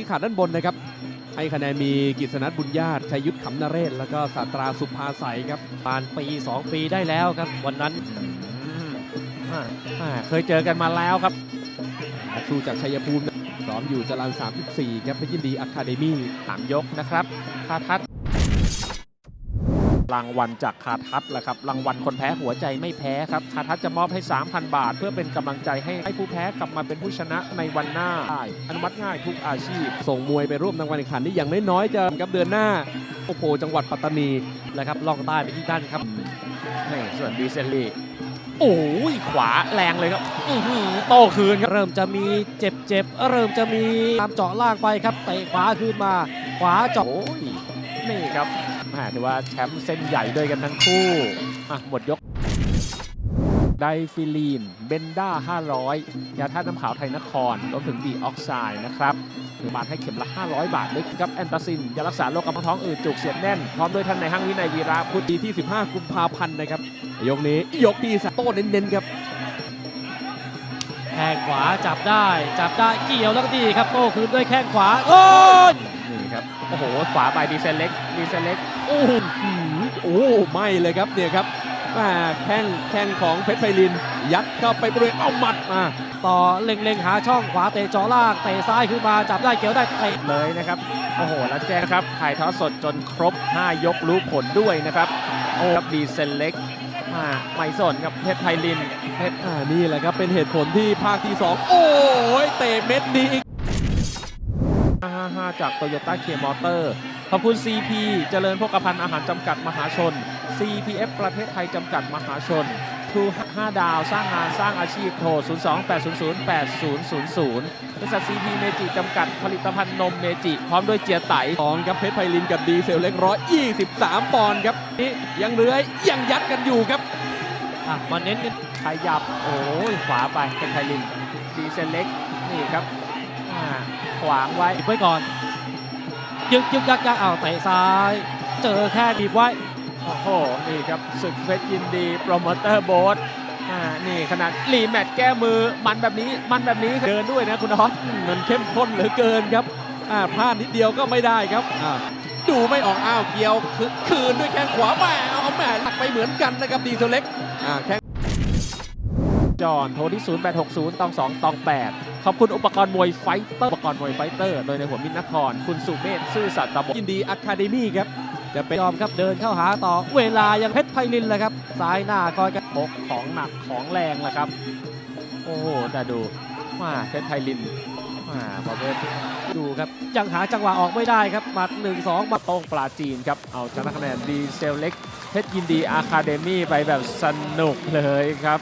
ที่ขาดด้านบนนะครับ ให้คะแนนมีกิษณัทบุญญาติชัยยุทธขำนเรศ แล้วก็ศาสตราสุภาใสครับประมาณปี 2 ปีได้แล้วครับ วันนั้นอ่าอ่าเคยเจอกันมาแล้วครับนักสู้จากชัยภูมินะซ้อมอยู่จรัญ34 ครับเพชรยินดีอะคาเดมี่สามยกนะครับคาทัศน์ รางวัลจากคาทัศน์แหละครับรางวัลคนแพ้หัวใจไม่แพ้ครับคาทัศน์จะมอบให้ 3,000 บาท เพื่อเป็นกำลังใจให้ให้ผู้แพ้กลับมาเป็นผู้ชนะในวันหน้าได้อนุมัติง่ายทุกอาชีพ ส่งมวยไปร่วมในวันแข่งขันที่อย่างน้อยๆจะกับเดือนหน้าโอ้โหจังหวัดปัตตานีแล้วครับล่องใต้ไปที่นั่นครับนี่ส่วนดีเซลลี่โอ้ยขวาแรงเลยครับอื้อหือโต้คืนครับเริ่มจะมีเจ็บเจ็บเริ่มจะมีตามเจาะล่างไปครับเตะขวาขึ้นมา ขวาเจาะโอ้ยนี่ครับ แหมถือว่าแชมป์เส้นใหญ่ด้วยกันทั้งคู่อะหมดยก ไดฟิลีน เบนด้า 500 ยาธาตุน้ำขาวไทยนครรวมถึงดีออกไซด์นะครับหรือบาทให้เข็มละ 500 บาทด้วยกับแอนตาซินยารักษาโรคกระเพาะท้องอืดจุกเสียดแน่น พร้อมด้วยท่านในห้างวินัยวีระพุทธีที่ 15 กุมภาพันธ์นะครับ ยกนี้ยกที่สามโต้เน้นๆครับ ข้งขวาจับได้จับได้เกี่ยวแล้วก็ดีครับโต้คืนด้วยแข้งขวาโอ้ยนี่ครับโอ้โหขวาไปดีเซลเล็กดีเซลเล็กโอ้โหโอ้ไม่เลยครับเนี่ยครับแม่แข้งแข้งของเพชรไพลิน ยัดเข้าไปบริเวณเอาหมัดมาต่อเล็งๆหาช่องขวาเตะเจาะล่างเตะซ้ายขึ้นมาจับได้เกี่ยวได้เตะเลยนะครับโอ้โหแล้วแจ้งครับถ่ายทอดสดจนครบ 5 ยกรู้ผลด้วยนะครับโอ้ครับดีเซลเล็ก มาไม่สนครับเพชรไพลินเพชรอ่านี่แหละครับ เป็นเหตุผลที่ภาคที่ 2 โอ้ยเตะเม็ดนี้อีก555จากโตโยต้าเคมอเตอร์ขอบคุณ CP เจริญโภคภัณฑ์อาหารจำกัดมหาชน CPF ประเทศไทยจำกัดมหาชน ทู5ดาว สร้างงานสร้างอาชีพโทร 028008000 บริษัท CP เมจิจำกัดผลิตภัณฑ์นมเมจิ พร้อมด้วยเจียไตสองครับเพชรไพลินกับดีเซลเล็กร้อยยี่สิบสามปอนด์ครับนี่ยังเลื้อยยังยัดกันอยู่ครับอะมาเน้นกันขยับ โอ้ยขวาไปเป็นไทลินดีเซลเล็กนี่ครับอ่าขวางไว้บีบไว้ก่อน ยึกยึกยักยักเอาเตะซ้าย เจอแค่บีบไว้ โอ้โห นี่ครับศึกเพชรยินดี โปรโมเตอร์โบสอ่านี่ขนาดรีแมตช์แก้มือมันแบบนี้มันแบบนี้เดินด้วยนะคุณออตมันเข้มข้นเหลือเกินครับอ่าพลาดนิดเดียวก็ไม่ได้ครับดูไม่ออกอ้าวเกี่ยวคืนด้วยแข้งขวาแหม่เอาแหม่หลักไปเหมือนกันนะครับดีเซลเล็กแข้ง จอนโทรที่ 0860ตอง2ตอง8 ขอบคุณอุปกรณ์มวยไฟเตอร์อุปกรณ์มวยไฟเตอร์ โดยในหัวมิตรนคร คุณสุเมธซื่อสัตย์ตะบนยินดีอะคาเดมี่ครับ จะเป็นยอมครับเดินเข้าหาต่อเวลายังเพชรไพลินเลยครับ ซ้ายหน้าคอยกันพกของหนักของแรงแหละครับ โอ้โหแต่ดูว่าเพชรไทยลินว่าประเภทดูครับยังหาจังหวะออกไม่ได้ครับหมัด 1 2 มาโต้งปลาจีนครับ เอาชนะคะแนนดีเซลเล็กเพชรยินดีอะคาเดมี่ไปแบบสนุกเลยครับ